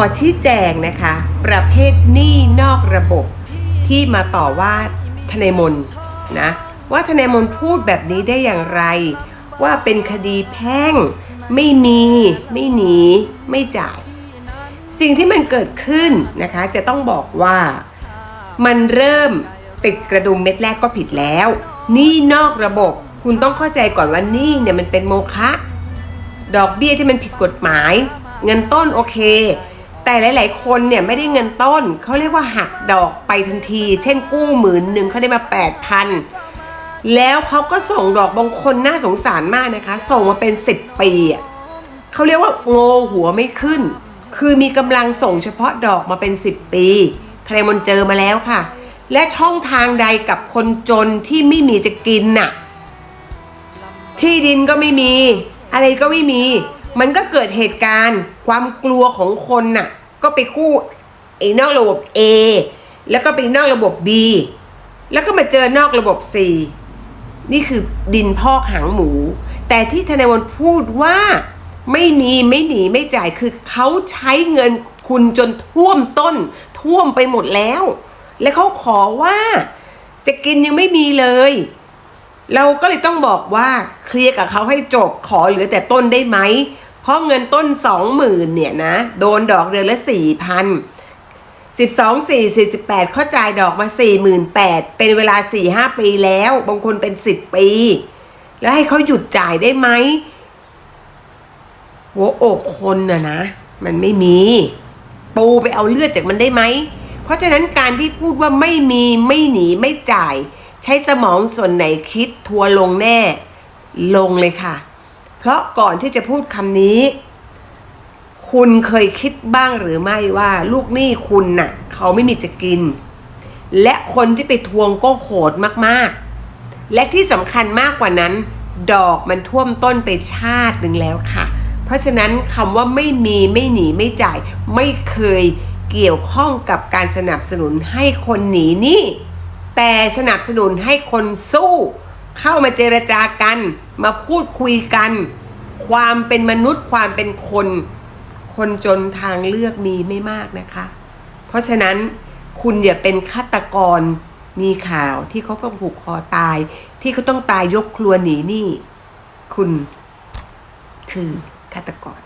ขอชี้แจงนะคะ ประเภทหนี้นอกระบบที่มาต่อว่าทนายมนนะว่าทนายมนพูดแบบนี้ได้อย่างไร ว่าเป็นคดีแพ่ง ไม่มี ไม่หนี ไม่จ่าย สิ่งที่มันเกิดขึ้นนะคะ จะต้องบอกว่ามันเริ่มติดกระดุมเม็ดแรกก็ผิดแล้วนี้นอกระบบ คุณต้องเข้าใจก่อนว่านี้เนี่ยมันเป็นโมฆะดอกเบี้ยที่มันผิดกฎหมาย เงินต้นโอเค แต่หลาย ๆ คนเนี่ยไม่ได้เงินต้น เขาเรียกว่าหักดอกไปทันที เช่นกู้หมื่นหนึ่งเขาได้มา 8,000 แล้วเขาก็ส่งดอกบางคนน่าสงสารมากนะคะ ส่งมาเป็น 10 ปีเขาเรียกว่าโงหัวไม่ขึ้น คือมีกำลังส่งเฉพาะดอกมาเป็น 10 ปีทนายมนเจอมาแล้วค่ะ และช่องทางใดกับคนจนที่ไม่มีจะกินน่ะที่ดินก็ไม่มี อะไรก็ไม่มี มันก็เกิดเหตุการณ์ความกลัวของคนน่ะ ก็ไปกู้ไอ้นอกระบบ A แล้วก็ไปนอกระบบ B แล้วก็มาเจอนอกระบบ C นี่คือดินพอกหางหมู แต่ที่ธนายวันพูดว่าไม่มีไม่หนีไม่จ่ายคือเขาใช้เงินคุณจนท่วมต้น ท่วมไปหมดแล้ว และเขาขอว่าจะกินยังไม่มีเลย เราก็เลยต้องบอกว่าเคลียร์กับเขาให้จบขอเหลือแต่ต้นได้ไหม เพราะเงินต้นสองหมื่นเนี่ยนะ โดนดอกเดือนละสี่พันสิบสองสี่สี่สิบแปดเขาจ่ายดอกมาสี่หมื่นแปดเป็นเวลาสี่ห้าปีแล้ว บางคนเป็นสิบปี แล้วให้เขาหยุดจ่ายได้ไหมหัวอกคนน่ะนะ มันไม่มี ปูไปเอาเลือดจากมันได้ไหม เพราะฉะนั้นการที่พูดว่าไม่มีไม่หนีไม่จ่าย ใช้สมองส่วนไหนคิดทัวลงแน่ ลงเลยค่ะ เพราะก่อนที่จะพูดคำนี้ คุณเคยคิดบ้างหรือไม่ว่า ลูกหนี้คุณน่ะ เขาไม่มีจะกิน และคนที่ไปทวงก็โหดมากๆ และที่สำคัญมากกว่านั้น ดอกมันท่วมต้นไปชาติหนึ่งแล้วค่ะ เพราะฉะนั้นคำว่าไม่มีไม่หนีไม่จ่าย ไม่เคยเกี่ยวข้องกับการสนับสนุนให้คนหนีหนี้แต่สนับสนุนให้คนสู้ เข้ามาเจรจากัน มาพูดคุยกัน ความเป็นมนุษย์ความเป็นคน คนจนทางเลือกมีไม่มากนะคะ เพราะฉะนั้นคุณอย่าเป็นฆาตกรมีข่าวที่เขาต้องผูกคอตาย ที่เขาต้องตายยกครัวหนีหนี้คุณคือฆาตกร